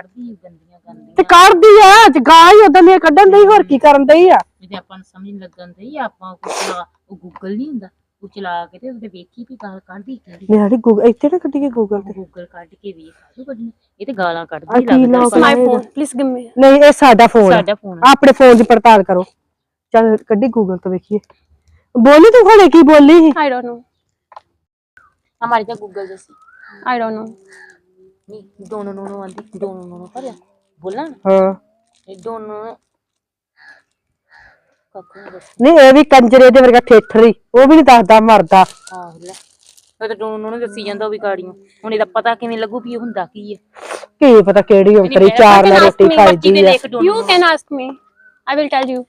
Speaker 1: ਤੇ ਕੱਢਦੀ ਆ ਅੱਜ ਗਾਂ ਹੀ ਉਦੋਂ ਦੀਆਂ ਕੱਢਣ ਦੀ ਹੋਰ ਕੀ ਕਰਨ ਦਈ ਆ?
Speaker 2: ਤੇ ਆਪਾਂ ਨੂੰ ਸਮਝ ਨੀ ਲੱਗਣ ਦਈ ਆਪਾਂ ਉਹ ਗੂਗਲ ਨਹੀਂ ਹੁੰਦਾ ਉਹ ਚਲਾ ਕੇ ਤੇ ਉਹਦੇ ਵੇਖੀ ਵੀ ਗਾਲ ਕੱਢਦੀ ਕਿਹੜੀ।
Speaker 1: ਮੇਰੀ ਗੂਗਲ ਇੱਥੇ ਨਾ ਕੱਢੀਏ ਗੂਗਲ ਤੇ।
Speaker 2: ਗੂਗਲ ਕੱਢ ਕੇ ਵੇਖ ਆਜੋ ਕੱਢਣੀ? ਇਹ ਤੇ ਗਾਲਾਂ
Speaker 1: ਆ
Speaker 2: ਕੱਢਦੀ
Speaker 1: ਕੀ
Speaker 2: ਲੱਗਦਾ
Speaker 1: ਲੋਕ
Speaker 4: phone. Please give me.
Speaker 1: ਨਹੀਂ ਇਹ ਸਾਡਾ ਫੋਨ
Speaker 2: ਸਾਡਾ ਫੋਨ
Speaker 1: ਆਪਣੇ ਫੋਨ ਦੀ ਪੜਤਾਲ ਕਰੋ। ਚੱਲ ਕੱਢੀ ਗੂਗਲ ਤੋਂ ਵੇਖੀਏ। ਬੋਲੀ ਤੂੰ ਹੁਣੇ ਕੀ ਬੋਲੀ? ਸੀ
Speaker 4: I don't know.
Speaker 2: ਹਮਾਰੇ ਤਾਂ ਗੂਗਲ ਜੈਸੀ
Speaker 4: I don't know.
Speaker 2: ਨਹੀਂ ਦੋਨੋਂ ਨੂੰ ਆਂਦੀ ਦੋਨੋਂ ਨੂੰ ਪਰ ਬੋਲਾਂ
Speaker 1: ਹਾਂ।
Speaker 2: ਇਹ ਦੋਨੋਂ ਕੱਖ ਨਹੀਂ ਦੱਸ।
Speaker 1: ਨਹੀਂ ਇਹ ਵੀ ਕੰਜਰੇ ਦੇ ਵਰਗਾ ਠੇਠਰੀ। ਉਹ ਵੀ ਨਹੀਂ ਦੱਸਦਾ ਮਰਦਾ।
Speaker 2: ਆਹ ਲੈ। ਉਹ ਤਾਂ ਦੋਨੋਂ ਨੂੰ ਦੱਸੀ ਜਾਂਦਾ ਉਹ ਵੀ ਗਾੜੀਆਂ ਹੁਣ ਇਹਦਾ ਪਤਾ ਕਿਵੇਂ ਲੱਗੂ ਵੀ ਇਹ ਹੁੰਦਾ ਕੀ ਹੈ
Speaker 1: ਕੀ ਪਤਾ ਕਿਹੜੀ ਔਂਤਰੀ ਚਾਰ ਲੈ ਰੋਟੀ ਖਾਈਦੀ ਹੈ
Speaker 4: you can ask me I will tell you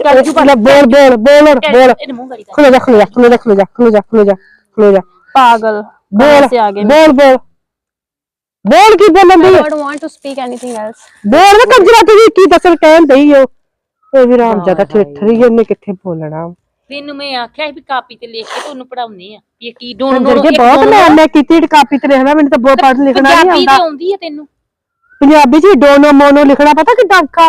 Speaker 1: ਚੱਲ ਤੂੰ ਪਹਿਲਾਂ ਬੋਲ ਬੋਲ ਬੋਲ
Speaker 2: ਬੋਲ।
Speaker 1: ਖੁੱਲ੍ਹ ਜਾ ਖੁੱਲ੍ਹ ਜਾ ਖੁੱਲ੍ਹ ਜਾ ਖੁੱਲ੍ਹ ਜਾ ਖੁੱਲ੍ਹ ਜਾ ਖੁੱਲ੍ਹ ਜਾ।
Speaker 4: ਪਾਗਲ।
Speaker 1: ਬੋਲ ਬੋਲ ਬੋਲ। ਬੋਲ ਕੀ ਬੋਲਣ
Speaker 4: I
Speaker 1: the
Speaker 4: don't want to speak anything else.
Speaker 1: ਬੋਲ ਨਾ ਕੰਜਰਾ ਤੂੰ ਕੀ ਦੱਸਣ ਕਹਿਣ ਦਈ ਓ ਇਹ ਵੀ ਰਾਮ ਜ਼ਿਆਦਾ ਠੇਠਰੀ ਉਹਨੇ ਕਿੱਥੇ ਬੋਲਣਾ?
Speaker 2: ਤੈਨੂੰ ਮੈਂ ਆਖਿਆ ਸੀ ਵੀ ਕਾਪੀ ਤੇ ਲਿਖ ਕੇ ਤੁਹਾਨੂੰ ਪੜਾਉਨੇ ਆ ਵੀ ਇਹ ਕੀ ਦੋਨੋਂ
Speaker 1: ਕੰਜਰ
Speaker 2: ਦੋਨੋਂ
Speaker 1: ਕੇ ਬਹੁਤ ਮੈਂ ਮੈਂ ਕੀਤੀ ਕਾਪੀ ਤੇ ਲਿਖਣਾ ਮੈਨੂੰ ਤਾਂ ਬਹੁਤ ਪੜ੍ਹ ਲਿਖਣਾ ਨਹੀਂ
Speaker 2: ਪੰਜਾਬੀ
Speaker 1: ਆਉਂਦਾ।
Speaker 2: ਦੀ ਆਉਂਦੀ ਹੈ ਤੈਨੂੰ।
Speaker 1: ਪੰਜਾਬੀ ਚ ਡੋਨੋ ਮੋਨੋ ਲਿਖਣਾ ਪਤਾ ਕਿੱਦਾਂ ਔਖਾ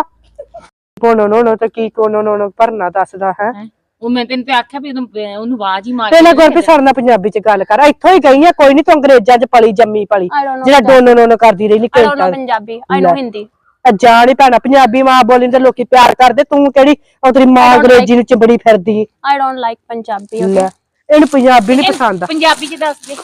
Speaker 1: ਪੋਨੋ ਨੋ ਨੋ ਤੇ ਕੀ ਕੋਨੋ ਨੋ ਨੋ ਭਰਨਾ ਦੱਸਦਾ ਹੈ।
Speaker 2: ਹੈਂ? ਉਹ ਮੈਂ ਤੈਨੂੰ ਤੇ ਆਖਿਆ ਵੀ ਉਹਨੂੰ ਉਹਨੂੰ ਆਵਾਜ਼ ਹੀ ਮਾਰ
Speaker 1: ਪਹਿਲਾਂ ਗੁਰਪ੍ਰੀਤ ਸਰ ਨਾਲ ਪੰਜਾਬੀ ਚ ਗੱਲ ਕਰ ਇੱਥੋਂ ਹੀ ਗਈ ਆ ਕੋਈ ਨਹੀਂ ਤੂੰ ਅੰਗਰੇਜ਼ਾਂ ਚ ਪਲੀ ਜੰਮੀ ਪਲੀ
Speaker 4: I don't know.
Speaker 1: ਜਿਹੜਾ ਡੋਨੋ ਨੋ ਨੋ ਕਰਦੀ ਰਹੀ ਨੀ
Speaker 4: I don't know Punjabi. I know
Speaker 1: ਲੈ।
Speaker 4: Hindi.
Speaker 1: ਜਾਣ ਹੀ ਭੈਣਾ ਪੰਜਾਬੀ ਮਾਂ ਬੋਲੀ ਨੂੰ ਤੇ ਲੋਕੀ ਪਿਆਰ ਕਰਦੇ ਤੂੰ ਕਿਹੜੀ ਉਹ ਤੇਰੀ ਮਾਂ ਅੰਗਰੇਜ਼ੀ ਨੂੰ ਚਿੰਬੜੀ ਫਿਰਦੀ
Speaker 4: I don't like Punjabi.
Speaker 1: ਲੈ ਇਹਨੂੰ ਪੰਜਾਬੀ ਨਹੀਂ ਪਸੰਦ
Speaker 2: ਪੰਜਾਬੀ ਚ ਦੱਸ ਦੇ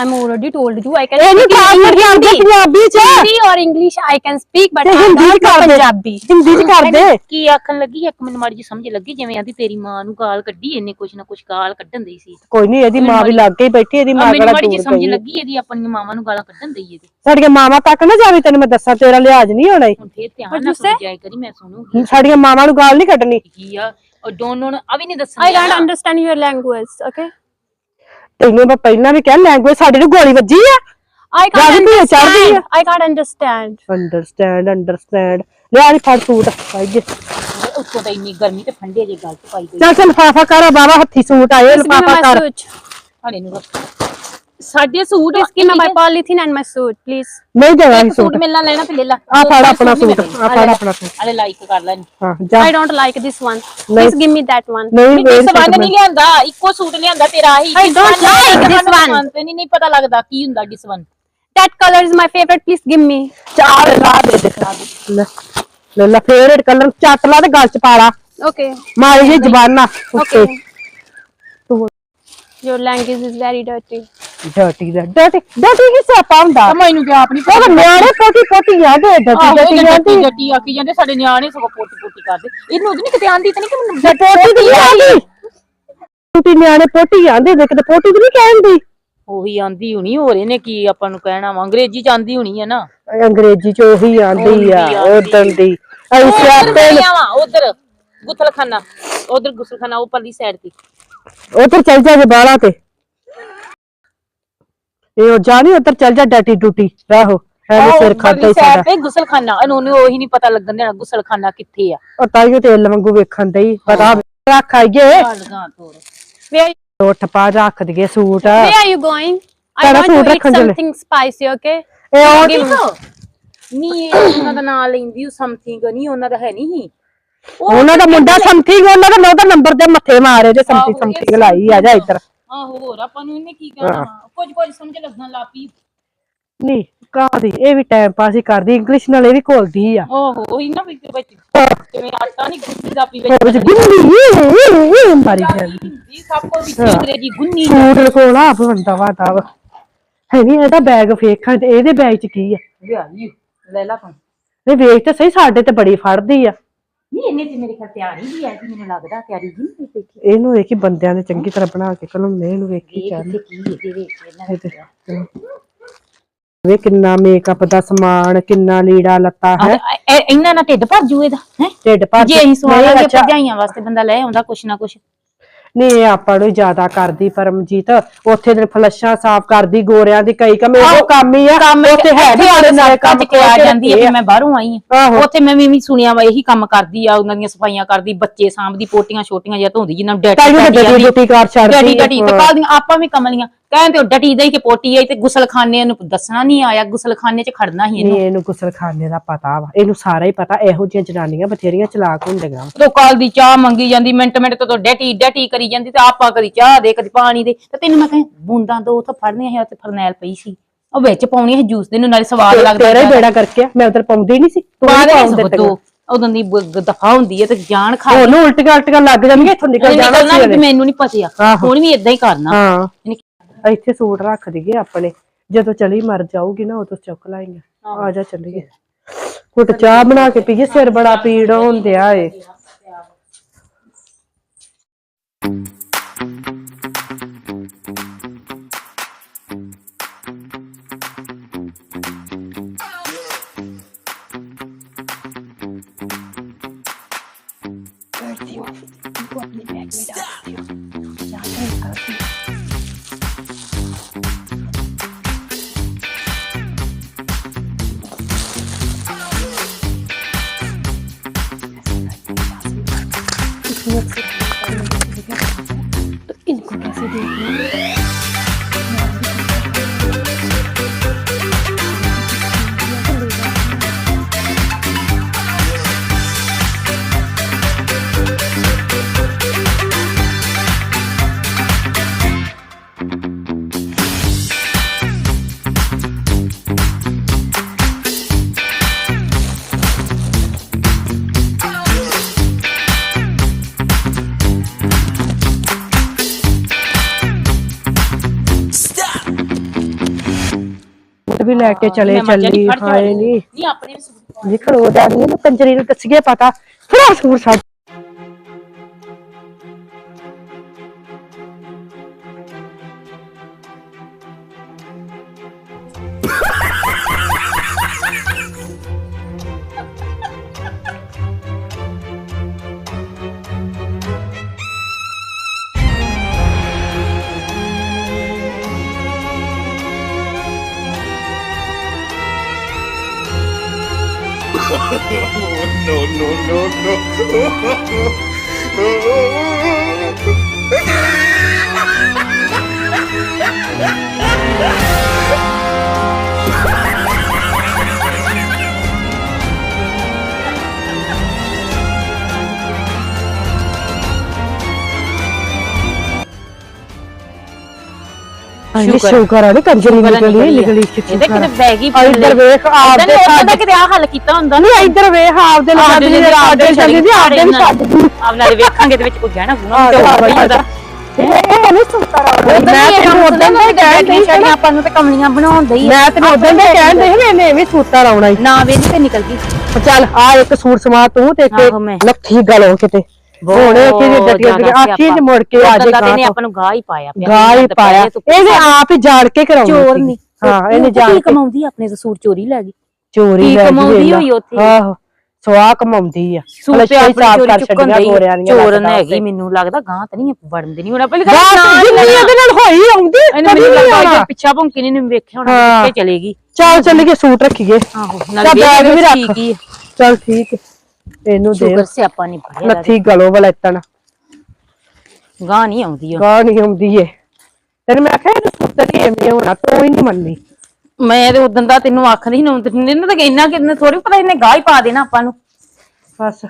Speaker 4: I'm already told you. I can
Speaker 1: ਇਹਨੂੰ
Speaker 4: speak
Speaker 1: ਆਉਂਦੀ ਆਉਂਦੀ ਪੰਜਾਬੀ ਚ
Speaker 4: Hindi or English. I can speak, but
Speaker 1: ਤੇ
Speaker 4: I
Speaker 1: ਹਿੰਦੀ ਚ
Speaker 4: don't Punjabi.
Speaker 1: ਹਿੰਦੀ ਚ ਕਰਦੇ
Speaker 2: ਕੀ ਆਖਣ ਲੱਗੀ ਇੱਕ ਮੈਨੂੰ ਮਾੜੀ ਜੀ ਸਮਝ ਲੱਗੀ ਜਿਵੇਂ ਆਂਦੀ ਤੇਰੀ ਮਾਂ ਨੂੰ ਗਾਲ ਕੱਢੀ ਇਹਨੇ ਕੁਛ ਨਾ ਕੁਛ ਗਾਲ ਕੱਢਣ ਦਈ ਸੀ
Speaker 1: ਕੋਈ ਨਹੀਂ ਇਹਦੀ ਮਾਂ ਵੀ ਲੱਗ ਹੀ ਬੈਠੀ ਇਹਦੀ
Speaker 2: ਆ
Speaker 1: ਮਾਂ
Speaker 2: ਮੈਨੂੰ
Speaker 1: ਕਿਹੜਾ
Speaker 2: ਮਾੜੀ ਜੀ
Speaker 1: ਦੂਰ
Speaker 2: ਸਮਝ
Speaker 1: ਗਈ
Speaker 2: ਲੱਗੀ ਇਹਦੀ ਆਪਣੀਆਂ ਮਾਵਾਂ ਨੂੰ ਗਾਲਾਂ ਕੱਢਣ ਦਈ ਇਹਦੇ
Speaker 1: ਸਾਡੀਆਂ ਮਾਵਾਂ ਤੱਕ ਨਾ ਜਾਵੇ ਤੈਨੂੰ ਮੈਂ ਦੱਸਾਂ ਤੇਰਾ ਲਿਹਾਜ਼ ਨਹੀਂ ਹੋਣਾ ਈ।
Speaker 2: ਹੁਣ ਫੇਰ ਧਿਆਨ ਨਾਲ ਸੁਣ ਜਾਇਆ ਕਰੀ ਮੈਂ ਸੁਣੂਗੀ
Speaker 1: ਸਾਡੀਆਂ ਮਾਵਾਂ ਨੂੰ ਗਾਲ ਨਹੀਂ ਕੱਢਣੀ
Speaker 2: ਕੀ ਆ ਉਹ ਦੋਨੋਂ ਆ ਵੀ ਨਹੀਂ ਦੱਸਣ
Speaker 4: I
Speaker 2: ਨਾ।
Speaker 4: understand your language. Okay.
Speaker 1: ਤੈਨੂੰ ਮੈਂ ਪਹਿਲਾਂ ਵੀ ਕਿਹਾ ਲੈਂਗੁਏਜ ਸਾਡੇ ਨੂੰ ਗੋਲੀ ਵੱਜੀ ਆ
Speaker 4: I can't
Speaker 1: Ravi, ਚੜ੍ਹਦੀ
Speaker 4: understand.
Speaker 1: ਆ।
Speaker 4: I can't understand.
Speaker 1: Understand understand ਲਿਆ ਨਹੀਂ ਫੜ ਸੂਟ ਪਾਈਏ
Speaker 2: ਉੱਤੋਂ ਤਾਂ ਇੰਨੀ ਗਰਮੀ ਤੇ ਠੰਡੇ ਜੇ ਗੱਲ ਚ ਪਾਈ ਗਈ
Speaker 1: ਚੱਲ ਚੱਲ ਲਿਫਾਫਾ ਕਰ ਬਾਬਾ ਹੱਥੀ ਸੂਟ ਆਏ
Speaker 4: Please give me
Speaker 1: ਲਿਫਾਫਾ
Speaker 4: my
Speaker 1: ਕਰ
Speaker 4: suit.
Speaker 2: ਹਾਲੇ ਨੂੰ ਰੱਖ ਸਾਡੇ suit
Speaker 4: Please give me my polythene and my suit, please.
Speaker 1: ਨਹੀਂ ਦੇਣਾ ਸੀ
Speaker 2: ਸੂਟ
Speaker 1: ਸੂਟ
Speaker 2: ਮਿਲਣਾ ਲੈਣਾ ਤੇ ਲੈ ਲਾ
Speaker 1: ਆ ਫੜ ਆਪਣਾ
Speaker 2: ਨੀ
Speaker 1: ਸੂਟ। ਆ ਫੜ ਆਪਣਾ ਸੂਟ
Speaker 2: ਹਾਲੇ ਲਾਈਕ ਕਰ ਲੈਣੀ
Speaker 1: ਹਾਂ ਜਾ
Speaker 4: I don't like this one. Please give me that one.
Speaker 1: ਨਹੀਂ ਵੇਖ
Speaker 2: ਇਸ ਵਨ ਨਹੀਂ ਲਿਆਂਦਾ ਇੱਕੋ ਸੂਟ ਲਿਆਂਦਾ ਤੇਰਾ ਹੀ
Speaker 4: I don't like this one.
Speaker 2: ਤੇ ਨਹੀਂ ਨਹੀਂ ਪਤਾ ਲੱਗਦਾ ਕੀ ਹੁੰਦਾ this one
Speaker 4: That color is my favorite. Please give me.
Speaker 1: ਚਾਰ ਲਾ ਦੇ ਦੇ ਲੈ ਲੈ ਲੈ ਫੇਵਰੇਟ ਕਲਰ ਚੱਟ ਲਾ ਤੇ ਗਲ ਚ ਪਾ ਲਾ
Speaker 4: Okay.
Speaker 1: ਮਾਰੀ ਜੀ ਜ਼ਬਾਨਾਂ
Speaker 4: Okay. Your language is very dirty.
Speaker 1: Dirty the dirty dirty ਕੀ ਸਿਆਪਾ ਹੁੰਦਾ?
Speaker 2: ਮੈਨੂੰ ਕਿਹਾ ਆਪਣੀ
Speaker 1: ਉਹ ਨਿਆਣੇ ਪੋਟੀ ਪੋਟੀ ਆ ਦੇ ਡਰਟੀ ਡਰਟੀ
Speaker 2: ਜੱਟੀ
Speaker 1: ਜਾਂਦੀ।
Speaker 2: ਜੱਟੀ ਆਖੀ ਜਾਂਦੇ ਸਾਡੇ ਨਿਆਣੇ ਸਗੋਂ ਪੋਟੀ ਪੋਟੀ ਕਰਦੇ। ਇਹਨੂੰ ਉਹਦੀ ਨਹੀਂ ਕਿਤੇ ਆਂਦੀ ਤੇ ਨਹੀਂ ਕਿ ਮੈਨੂੰ
Speaker 1: ਪੋਟੀ ਦੀ ਆਂਦੀ। ਪੋਟੀ ਨਿਆਣੇ ਪੋਟੀ ਆਂਦੇ ਦੇ ਕਿਤੇ ਪੋਟੀ ਦੀ ਨਹੀਂ ਕਹਿੰਦੀ।
Speaker 2: ਉਹੀ ਆਂਦੀ ਹੁਣੀ ਹੋਰ ਇਹਨੇ ਕੀ ਆਪਾਂ ਨੂੰ ਕਹਿਣਾ ਵਾ? ਅੰਗਰੇਜ਼ੀ ਚ ਆਂਦੀ ਹੁਣੀ ਹੈ ਨਾ।
Speaker 1: ਅੰਗਰੇਜ਼ੀ ਚ ਉਹੀ ਆਂਦੀ ਆ। ਉਦੋਂ ਦੀ। ਸਿਆਪੇ
Speaker 2: ਵਾ? ਉਧਰ ਗੁਸਲਖਾਨਾ ਉਧਰ ਗੁਸਲਖਾਨਾ ਉਹ ਪਰਲੀ ਸਾਈਡ ਤੇ।
Speaker 1: ਉਧਰ ਚੱਲ ਜਾ ਜੇ ਬਾਲਾ ਤੇ। ਇਹ ਉਹ ਜਾਣੀ ਉਧਰ ਚੱਲ ਜਾ ਡਟੀ ਡੂਟੀ ਆਹੋ ਐਵੇਂ ਸਿਰ ਖਾਦਾ ਹੀ ਸਾਡਾ।
Speaker 2: ਤੇ ਗੁਸਲਖਾਨਾ ਉਹਨੂੰ ਉਹੀ ਨਹੀਂ ਪਤਾ ਲੱਗਣ ਦੇਣਾ ਗੁਸਲਖਾਨਾ ਕਿੱਥੇ ਆ।
Speaker 1: ਉਹ ਤਾਈਓ ਤੇਲ ਵਾਂਗੂ ਵੇਖਣ ਦਈ ਪਤਾ ਰੱਖ ਆਈਏ। ਉੱਠ ਪਾ ਰੱਖ ਦਈਏ
Speaker 4: suit? I
Speaker 1: Tara
Speaker 4: want
Speaker 1: food
Speaker 4: to eat
Speaker 1: ਰੱਖਣ ਚੱਲੇ।
Speaker 4: something spicy, okay?
Speaker 1: ਇਹ ਉਹ.
Speaker 2: ਨਹੀਂ ਇਹ ਉਹਨਾਂ ਦਾ ਨਾਂ ਲੈਂਦੀ ਉਹ ਸਮਥਿੰਗ ਨਹੀਂ ਉਹਨਾਂ ਦਾ ਹੈ ਨਹੀਂ
Speaker 1: ਉਹਨਾਂ ਦਾ ਮੁੰਡਾ ਸਮਥਿੰਗ ਉਹਨਾਂ ਦਾ ਉਹਦਾ ਨੰਬਰ ਤੇ ਮੱਥੇ ਮਾਰੇ ਜੇ ਸਮਥਿੰਗ ਸਮਥਿੰਗ ਲਾਈ ਆ ਜਾ ਇੱਧਰ।
Speaker 2: ਆਹੋ ਹੋਰ ਆਪਾਂ ਨੂੰ ਇਹਨੇ ਕੀ ਕਹਿਣਾ? ਵਾ? ਕੁਝ ਕੁਝ ਸਮਝ ਲੱਗਣ ਲੱਪੀ
Speaker 1: ਨਹੀਂ ਕਾਦੀ ਇਹ ਵੀ ਟਾਈਮ ਪਾਸ ਹੀ ਕਰਦੀ ਇੰਗਲਿਸ਼ ਨਾਲ ਇਹ ਵੀ ਘੋਲਦੀ ਆ।
Speaker 2: ਓਹੋ ਉਹੀ ਨਾ ਵਿੱਚ ਵਿੱਚ ਜਿਵੇਂ ਆਟਾ ਨਹੀਂ ਗੁੰਨੀ ਦਾ ਪੀ
Speaker 1: ਵਿੱਚ
Speaker 2: ਵਿੱਚ।
Speaker 1: ਗੁੰਨੀ ਮਾਰੀ ਜਾਂਦੀ।
Speaker 2: ਹਿੰਦੀ ਸਭ ਕੋ ਵਿੱਚ ਅੰਗਰੇਜ਼ੀ ਗੁੰਨੀ
Speaker 1: ਸੂਟ ਕੋਲ ਆਪ ਬੰਦਾ ਵਾ ਤਾ ਵਾ। ਹੈ ਨਹੀਂ ਇਹਦਾ ਬੈਗ ਫੇਖਾਂ ਤੇ ਇਹਦੇ ਬੈਗ ਚ ਕੀ ਆ?
Speaker 2: ਲਿਆਈ ਲੈ ਲਾ ਤੂੰ
Speaker 1: ਇਹ ਵੇਖ ਤੇ ਸਹੀ ਸਾਡੇ ਤੇ ਬੜੀ ਫੜਦੀ ਆ।
Speaker 2: ਨਹੀਂ ਇਹਨੇ ਤੇ ਮੇਰੇ ਖਿਆਲ ਤਿਆਰੀ ਵੀ ਐ ਮੈਨੂੰ ਲੱਗਦਾ ਤਿਆਰੀ ਜੀ ਨਹੀਂ ਕੀਤੀ
Speaker 1: ਇਹਨੂੰ ਵੇਖੀ ਬੰਦਿਆਂ ਨੇ ਚੰਗੀ ਤਰ੍ਹਾਂ ਬਣਾ ਕੇ ਕਲਮ ਨੇ ਇਹਨੂੰ ਵੇਖੀ
Speaker 2: ਇਹ
Speaker 1: ਚੱਲ।
Speaker 2: ਕਿੱਥੇ ਕੀ ਇਹਦੇ ਵਿੱਚ ਇਹਨਾਂ
Speaker 1: ਇਹ ਤੇ- ਵੇ ਕਿੰਨਾ ਮੇਕਅਪ ਦਾ ਸਮਾਨ ਕਿੰਨਾ ਲੀੜਾ ਲੱਤਾ ਹੈ?
Speaker 2: ਇਹਨਾਂ ਨਾਲ ਢਿੱਡ ਭਰ ਜੂ ਇਹਦਾ ਹੈ?
Speaker 1: ਢਿੱਡ ਭਰ
Speaker 2: ਜੇ ਅਸੀਂ
Speaker 1: ਨਹੀਂ,
Speaker 2: ਸਵਾਲਾਂਗੇ
Speaker 1: ਅੱਛਾ,
Speaker 2: ਭਰਜਾਈਆਂ ਵਾਸਤੇ ਬੰਦਾ ਲੈ ਆਉਂਦਾ ਕੁਛ ਨਾ ਕੁਛ।
Speaker 1: ਨਹੀਂ ਇਹ ਆਪਾਂ ਨੂੰ ਜ਼ਿਆਦਾ ਕਰਦੀ ਪਰਮਜੀਤ। ਉੱਥੇ ਦੇ ਫਲਸ਼ਾਂ ਸਾਫ਼ ਕਰਦੀ ਗੋਰਿਆਂ ਦੀ ਕਈ ਕੰਮ ਇਹੋ ਕੰਮ ਹੀ ਆ। ਉੱਥੇ ਹੈ ਨਹੀਂ ਸਾਡੇ ਨਾਲ ਕੰਮ
Speaker 2: ਕੇ ਆ ਜਾਂਦੀ ਹੈ
Speaker 1: ਆ।
Speaker 2: ਕਿ ਮੈਂ ਬਾਹਰੋਂ ਆਈ ਹਾਂ
Speaker 1: ਆਹੋ।
Speaker 2: ਉੱਥੇ ਮੈਂ ਵੀ ਵੀ ਸੁਣਿਆ ਵਾ ਇਹੀ ਕੰਮ ਕਰਦੀ ਆ ਉਹਨਾਂ ਦੀਆਂ ਸਫਾਈਆਂ ਕਰਦੀ ਬੱਚੇ ਸਾਂਭਦੀ ਪੋਟੀਆਂ ਛੋਟੀਆਂ ਜਿਹਾ ਧੋਂਦੀ ਜਿਨ੍ਹਾਂ ਨੂੰ ਡੈਟੀ
Speaker 1: ਡਟੀ ਡਟੀ ਕਾਰ
Speaker 2: ਡਟੀ
Speaker 1: ਛੱਡਦੀ
Speaker 2: ਡਟੀ ਤੇ ਕੱਲ ਦੀਆਂ ਆਪਾਂ ਵੀ ਕਮਲੀਆਂ ਕਹਿੰਦੇ ਉਹ ਡਟੀ ਦੇ ਕਿ ਪੋਟੀ ਆਈ ਤੇ ਗੁਸਲਖਾਨੇ ਨੂੰ ਦੱਸਣਾ ਨਹੀਂ ਆਇਆ ਗੁਸਲਖਾਨੇ 'ਚ ਖੜਨਾ ਹੀ ਇਹਨੂੰ।
Speaker 1: ਨਹੀਂ ਇਹਨੂੰ ਗੁਸਲਖਾਨੇ ਦਾ ਪਤਾ ਵਾ ਇਹਨੂੰ ਸਾਰਾ ਹੀ ਪਤਾ ਇਹੋ ਜਿਹੀਆਂ ਜਨਾਨੀਆਂ ਬਥੇਰੀਆਂ ਚਲਾਕ ਹੁੰਦੀਆਂ
Speaker 2: ਤੋ ਕੱਲ ਦੀ ਚਾਹ ਮੰਗੀ ਜਾਂਦੀ ਮਿੰਟ ਮਿੰਟ ਤੋਂ ਡਟੀ ਡਟੀ ਕਰੀ ਜਾਂਦੀ ਤੇ ਆਪਾਂ ਕਦੀ ਚਾਹ ਦੇ ਕਦੀ ਪਾਣੀ ਦੇ। ਤੇ ਤੈਨੂੰ ਮੈਂ ਕਹਾਂ ਬੂੰਦਾਂ ਦੋ ਉਥੋਂ ਫੜਨੀਆਂ ਸੀ ਉੱਥੇ ਫਰਨੈਲ ਪਈ ਸੀ। ਉਹ ਵਿੱਚ ਪਾਉਣੀ ਸੀ ਜੂਸ ਦੇ ਨੂੰ ਨਾਲੇ ਸਵਾਦ ਲੱਗਦਾ
Speaker 1: ਤੇਰਾ ਹੀ ਬੇੜਾ ਕਰਕੇ ਆ, ਮੈਂ ਉਧਰ ਪਾਉਂਦੀ ਨਹੀਂ ਸੀ ਤੂੰ ਹੀ
Speaker 2: ਦੇ
Speaker 1: ਪਾਉਂਦੇ
Speaker 2: ਸਭ ਤੋਂ ਉਦੋਂ ਦੀ ਦਫਾ ਹੁੰਦੀ ਹੈ ਤੇ ਜਾਨ ਖਾ
Speaker 1: ਉਹਨੂੰ ਉਲਟੀਆਂ ਉਲਟੀਆਂ ਲੱਗ ਜਾਣਗੀਆਂ ਇੱਥੋਂ ਨਿਕਲ ਜਾਣਾ
Speaker 2: ਨਿਕਲਣਾ ਵੀ। ਮੈਨੂੰ ਨਹੀਂ
Speaker 1: ਆਹੋ।
Speaker 2: ਹੁਣ ਵੀ ਇਦਾਂ ਹੀ ਕਰਨਾ।
Speaker 1: ਹਾਂ। ਇੱਥੇ ਸੂਟ ਰੱਖ ਦਈਏ ਆਪਣੇ। ਜਦੋਂ ਚਲੀ ਮਰ ਜਾਊਗੀ ਨਾ, ਉਦੋਂ ਚੁੱਕ ਲਾਈਆਂ ਆ ਜਾ ਚੱਲੀਏ। ਕੁਟ ਚਾਹ ਬਣਾ ਕੇ ਪੀਏ, ਸਿਰ ਬੜਾ ਪੀੜ ਹੁੰਦਿਆ ਏ। Stop! ਲੈ ਕੇ ਚਲੇ ਚੱਲੀ ਹਾਏ ਨਹੀਂ
Speaker 2: ਨਹੀਂ ਆਪਣੇ ਸੂਟ
Speaker 1: ਖੜੋ ਜਾਣੀ ਇਹਨੂੰ ਕੰਜਰੀ ਨੂੰ ਦੱਸੀਏ ਪਤਾ। ਫੜਾ ਸੂਟ ਸਾ
Speaker 5: no, no, no, no. Ha ha ha!
Speaker 1: ਹਾਂਜੀ। ਸ਼ੁਕਰ ਆ। ਨੀ ਕੰਜਰੀ ਨਿਕਲੀ ਨਿਕਲੀ
Speaker 2: ਇਹਦੇ ਕਿਤੇ ਬੈਗ ਹੀ
Speaker 1: ਆ ਇੱਧਰ ਵੇਖ ਆਪਦੇ
Speaker 2: ਉਹਦਾ ਕਿਤੇ ਆ ਹੱਲ ਕੀਤਾ ਹੁੰਦਾ ਨਾ।
Speaker 1: ਨਹੀਂ ਇੱਧਰ ਵੇਖ ਆਪਦੇ ਨਾਲ
Speaker 2: ਆਪਦੇ
Speaker 1: ਦੀ ਆਪਦੇ ਚੱਲੀ ਦੀ ਆਪਦੇ ਵੀ ਛੱਡ ਦੀ।
Speaker 2: ਆਪ ਨਾਲੇ ਵੇਖਾਂਗੇ ਤੇ ਵਿੱਚ ਕੋਈ ਗਹਿਣਾ ਗੁਣਾ
Speaker 1: ਆਹ
Speaker 2: ਤੇ ਹੋਰ
Speaker 1: ਬਈ
Speaker 2: ਹੁੰਦਾ।
Speaker 1: ਇਹ ਨਹੀਂ ਸੁਣਦਾ
Speaker 2: ਮੈਂ
Speaker 1: ਮੈਂ ਤੈਨੂੰ ਉਦੋਂ ਦਾ ਕਹਿਣ
Speaker 2: ਬੈਠੀਆਂ
Speaker 1: ਡਈ ਸੀ ਨਾ।
Speaker 2: ਆਪਾਂ ਨੂੰ ਤੇ ਕਮਲੀਆਂ ਬਣਾਉਂਦਾ ਹੀ ਆ।
Speaker 1: ਮੈਂ ਤੈਨੂੰ ਉਦੋਂ ਦਾ ਕਹਿਣ ਡਈ ਸੀ ਇਹਨੇ ਐਵੇਂ ਸੂਟਾ ਲਾਉਣਾ ਈ
Speaker 2: ਨਾ ਵੇਖ ਤੇ ਨਿਕਲ ਗਈ।
Speaker 1: ਚੱਲ ਆ ਇੱਕ ਸੂਟ ਸਮਾ ਤੂੰ ਤੇ ਇੱਕ। ਲੱਥੀ ਗਲੋਂ ਕਿਤੇ। ਹੁਣ ਕਿਹਦੀ ਡੱਟੀ ਆਖੀ ਚ ਮੁੜ ਕੇ ਆ ਜੇ
Speaker 2: ਤੇ ਇਹਨੇ
Speaker 1: ਗਾਂ
Speaker 2: ਆਪਾਂ ਨੂੰ ਗਾਹ ਹੀ ਪਾਇਆ ਪਿਆ।
Speaker 1: ਗਾਹ ਹੀ ਪਾਇਆ ਇਹਨੇ ਆਪ ਹੀ ਜਾਣ ਕੇ ਕਰਾਉਣੀ
Speaker 2: ਚੋਰ। ਨਹੀਂ
Speaker 1: ਹਾਂ ਇਹਨੇ ਜਾਣ
Speaker 2: ਕੀ
Speaker 1: ਕੇ
Speaker 2: ਕਮਾਉਂਦੀ ਆਪਣੇ ਤੋਂ ਸੂਟ ਚੋਰੀ ਲੈ ਗਈ
Speaker 1: ਚੋਰੀ
Speaker 2: ਕੀ
Speaker 1: ਲੈ ਗਈ
Speaker 2: ਕਮਾਉਂਦੀ। ਹੋਈ ਉੱਥੇ?
Speaker 1: ਆਹੋ ਸਵਾਹ ਕਮਾਉਂਦੀ ਆ
Speaker 2: ਸੂਟ ਤੇ
Speaker 1: ਫਲਸ਼ਾਂ ਹੀ
Speaker 2: ਆਪਣੀ
Speaker 1: ਸਾਫ਼
Speaker 2: ਚੋਰੀ
Speaker 1: ਕਰ ਛੱਡੀਆਂ ਗੋਰਿਆਂ ਦੀਆਂ
Speaker 2: ਚੋਰ
Speaker 1: ਲੱਗਦਾ
Speaker 2: ਹੈਗੀ ਮੈਨੂੰ ਲੱਗਦਾ ਗਾਂ ਤਾਂ ਨਹੀਂ ਵੜਨ ਦੀ ਨਹੀਂ ਹੁਣ ਪਹਿਲੇ
Speaker 1: ਗਾਹ ਜਿੰਨੀ ਇਹਦੇ ਨਾਲ ਹੋਈ ਆਉਂਦੀ
Speaker 2: ਇਹਨੇ ਮੈਨੂੰ
Speaker 1: ਨਹੀਂ
Speaker 2: ਲੱਗਦਾ ਕਿ ਪਿੱਛਾ ਭੌਂਕੀ ਨੇ ਵੇਖਿਆ ਹੋਣਾ। ਕਿੱਥੇ ਚਲੇਗੀ
Speaker 1: ਚੱਲ ਚੱਲੀਏ ਸੂਟ ਰੱਖੀਏ
Speaker 2: ਆਹੋ
Speaker 1: ਚੱਲ
Speaker 2: ਨਾਲੇ
Speaker 1: ਬੈਗ ਵੀ ਰੱਖ। ਚੱਲ ਠੀਕ ਹੈ ਇਹਨੂੰ ਦੇ
Speaker 2: ਸ਼ੁਕਰ ਸਿਆਪਾ ਨਹੀਂ ਪੜਿਆ
Speaker 1: ਲੱਥੀ ਗਲੋਂ ਵਲੈਤਣ
Speaker 2: ਗਾਂ ਨਹੀਂ ਆਉਂਦੀ ਉਹ।
Speaker 1: ਗਾਹ ਨਹੀਂ ਆਉਂਦੀ ਏ ਤੈਨੂੰ ਮੈਂ ਆਖਿਆ ਇਹਨੂੰ ਸੁੱਤ ਨਹੀਂ ਐਵੇਂ ਹੋਣਾ ਤੂੰ ਹੀ ਨਹੀਂ ਮੰਨੀ
Speaker 2: ਮੈਂ ਤੇ ਉਦੋਂ ਦਾ ਤੈਨੂੰ ਆਖਦੀ ਸੀ ਨਾ ਇਹਨੂੰ ਤਾਂ ਇੰਨਾ ਕਿ ਥੋੜੀ ਪਤਾ ਇਹਨੇ ਗਾਹ ਹੀ ਪਾ ਦੇਣਾ ਆਪਾਂ ਨੂੰ।
Speaker 1: ਬਸ।